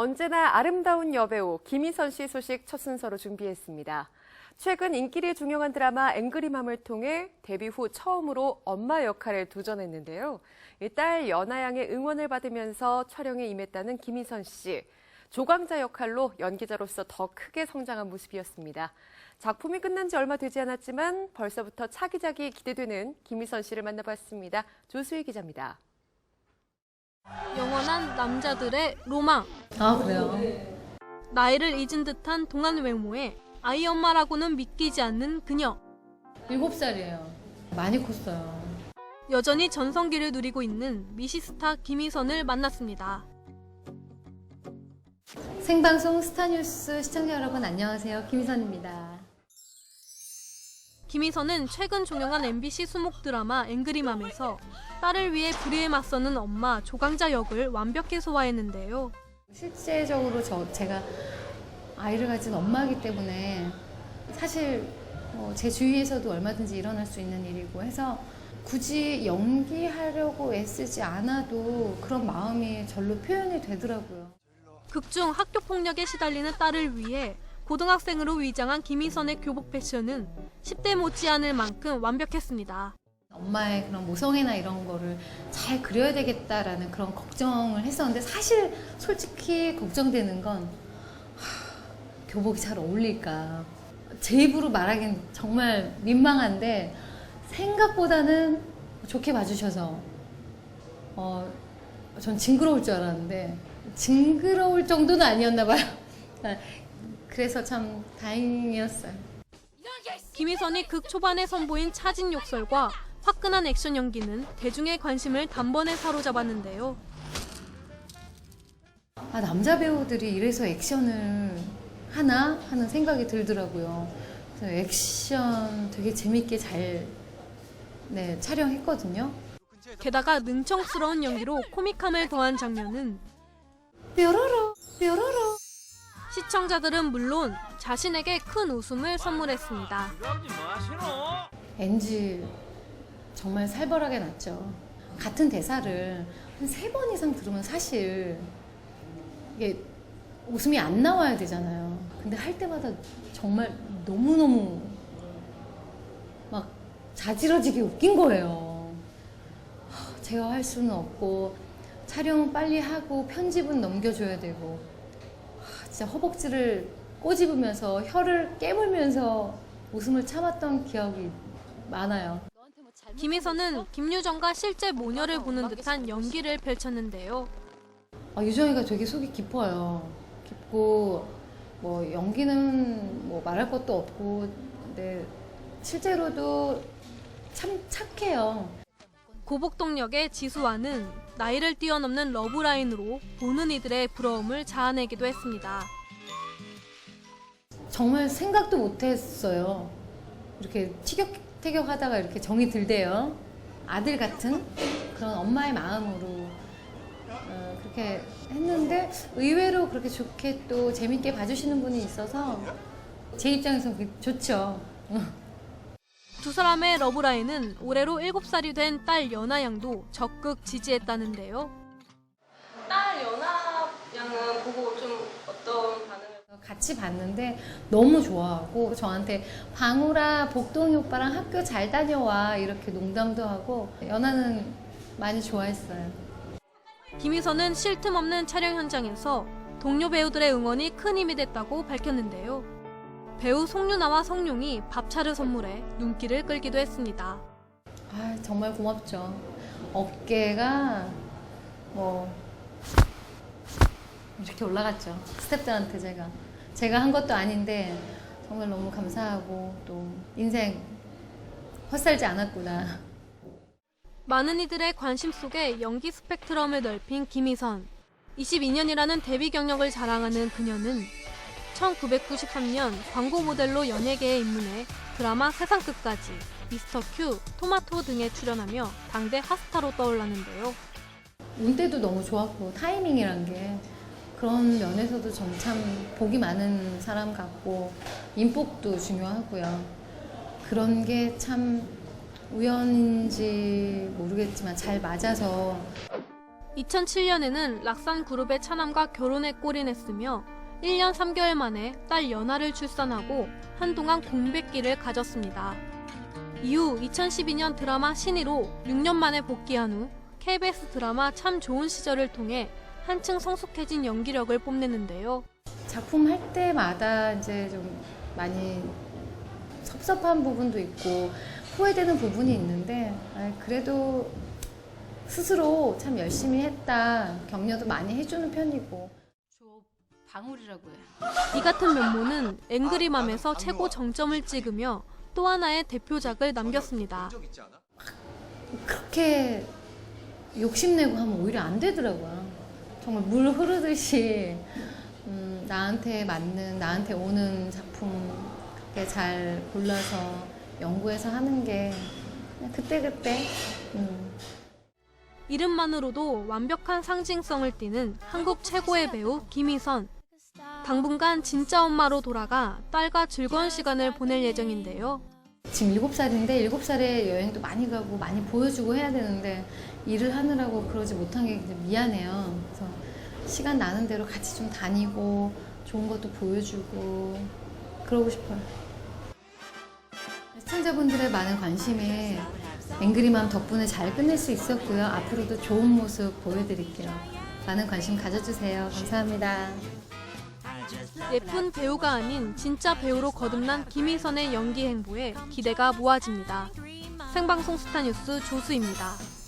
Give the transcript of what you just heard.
언제나 아름다운 여배우 김희선 씨 소식 첫 순서로 준비했습니다. 최근 인기를 중용한 드라마 앵그리맘을 통해 데뷔 후 처음으로 엄마 역할에 도전했는데요. 이딸 연하양의 응원을 받으면서 촬영에 임했다는 김희선 씨. 조광자 역할로 연기자로서 더 크게 성장한 모습이었습니다. 작품이 끝난 지 얼마 되지 않았지만 벌써부터 차기작이 기대되는 김희선 씨를 만나봤습니다. 조수희 기자입니다. 영원한 남자들의 로망. 아 그래요? 나이를 잊은 듯한 동안 외모에 아이 엄마라고는 믿기지 않는 그녀. 일곱 살이에요. 많이 컸어요. 여전히 전성기를 누리고 있는 미시스타 김희선을 만났습니다. 생방송 스타뉴스 시청자 여러분 안녕하세요. 김희선입니다. 김희선은 최근 종영한 MBC 수목 드라마 앵그리맘에서 딸을 위해 불의에 맞서는 엄마 조강자 역을 완벽히 소화했는데요. 실제적으로 저 제가 아이를 가진 엄마이기 때문에 사실 뭐 제 주위에서도 얼마든지 일어날 수 있는 일이고 해서 굳이 연기하려고 애쓰지 않아도 그런 마음이 절로 표현이 되더라고요. 극중 학교 폭력에 시달리는 딸을 위해 고등학생으로 위장한 김희선의 교복 패션은 10대 못지않을 만큼 완벽했습니다. 엄마의 그런 모성애나 이런 거를 잘 그려야 되겠다라는 그런 걱정을 했었는데 사실 솔직히 걱정되는 건 하, 교복이 잘 어울릴까 제 입으로 말하긴 정말 민망한데 생각보다는 좋게 봐주셔서 어, 전 징그러울 줄 알았는데 징그러울 정도는 아니었나 봐요. 그래서 참 다행이었어요. 김희선이 극 초반에 선보인 차진 욕설과 화끈한 액션 연기는 대중의 관심을 단번에 사로잡았는데요. 아, 남자 배우들이 이래서 액션을 하나 하는 생각이 들더라고요. 그래서 액션 되게 재밌게 잘 네, 촬영했거든요. 게다가 능청스러운 연기로 코믹함을 더한 장면은 뾰로로 뾰로로 시청자들은 물론 자신에게 큰 웃음을 선물했습니다. NG 정말 살벌하게 났죠. 같은 대사를 한 세 번 이상 들으면 사실 이게 웃음이 안 나와야 되잖아요. 근데 할 때마다 정말 너무너무 막 자지러지게 웃긴 거예요. 하, 제가 할 수는 없고 촬영 빨리 하고 편집은 넘겨줘야 되고 하, 진짜 허벅지를 꼬집으면서 혀를 깨물면서 웃음을 참았던 기억이 많아요. 김희선은 김유정과 실제 모녀를 보는 듯한 연기를 펼쳤는데요. 아, 유정이가 되게 속이 깊어요. 깊고 뭐 연기는 뭐 말할 것도 없고 근데 실제로도 참 착해요. 고복동역의 지수와는 나이를 뛰어넘는 러브라인으로 보는 이들의 부러움을 자아내기도 했습니다. 정말 생각도 못했어요. 이렇게 티격태격 하다가 이렇게 정이 들대요. 아들 같은 그런 엄마의 마음으로 어, 그렇게 했는데 의외로 그렇게 좋게 또 재밌게 봐주시는 분이 있어서 제 입장에서 좋죠. 두 사람의 러브라인은 올해로 7살이 된 딸 연아 양도 적극 지지했다는데요. 딸 연아 양은 보고 좀 어떤 반응을 같이 봤는데 너무 좋아하고 저한테 방울아 복동이 오빠랑 학교 잘 다녀와 이렇게 농담도 하고 연아는 많이 좋아했어요. 김희선은 쉴 틈 없는 촬영 현장에서 동료 배우들의 응원이 큰 힘이 됐다고 밝혔는데요. 배우 송유나와 성룡이 밥차를 선물해 눈길을 끌기도 했습니다. 아 정말 고맙죠. 어깨가 뭐 이렇게 올라갔죠. 스태프들한테 제가 제가 한 것도 아닌데 정말 너무 감사하고 또 인생 헛살지 않았구나. 많은 이들의 관심 속에 연기 스펙트럼을 넓힌 김희선. 22년이라는 데뷔 경력을 자랑하는 그녀는 1993년 광고 모델로 연예계에 입문해 드라마 세상 끝까지, 미스터 큐, 토마토 등에 출연하며 당대 핫스타로 떠올랐는데요. 운때도 너무 좋았고 타이밍이란 게 그런 면에서도 좀참 복이 많은 사람 같고 인복도 중요하고요. 그런 게 참 우연인지 모르겠지만 잘 맞아서 2007년에는 락산 그룹의 차남과 결혼에 골인했으며 1년 3개월 만에 딸 연하를 출산하고 한동안 공백기를 가졌습니다. 이후 2012년 드라마 신의로 6년 만에 복귀한 후 KBS 드라마 참 좋은 시절을 통해 한층 성숙해진 연기력을 뽐냈는데요. 작품 할 때마다 이제 좀 많이 섭섭한 부분도 있고 후회되는 부분이 있는데 아, 그래도 스스로 참 열심히 했다 격려도 많이 해주는 편이고 저 방울이라고 해요. 이 같은 면모는 앵그리맘에서 최고 정점을 찍으며 또 하나의 대표작을 남겼습니다. 그렇게 욕심내고 하면 오히려 안 되더라고요. 정말 물 흐르듯이 음, 나한테 맞는 나한테 오는 작품 잘 골라서 연구해서 하는 게 그냥 그때그때 음, 이름만으로도 완벽한 상징성을 띠는 한국 최고의 배우 김희선. 당분간 진짜 엄마로 돌아가 딸과 즐거운 시간을 보낼 예정인데요. 지금 7살인데 7살에 여행도 많이 가고 많이 보여주고 해야 되는데 일을 하느라고 그러지 못한 게 미안해요. 그래서 시간 나는 대로 같이 좀 다니고 좋은 것도 보여주고 그러고 싶어요. 시청자분들의 많은 관심에 앵그리맘 덕분에 잘 끝낼 수 있었고요. 앞으로도 좋은 모습 보여드릴게요. 많은 관심 가져주세요. 감사합니다. 예쁜 배우가 아닌 진짜 배우로 거듭난 김희선의 연기 행보에 기대가 모아집니다. 생방송 스타뉴스 조수입니다.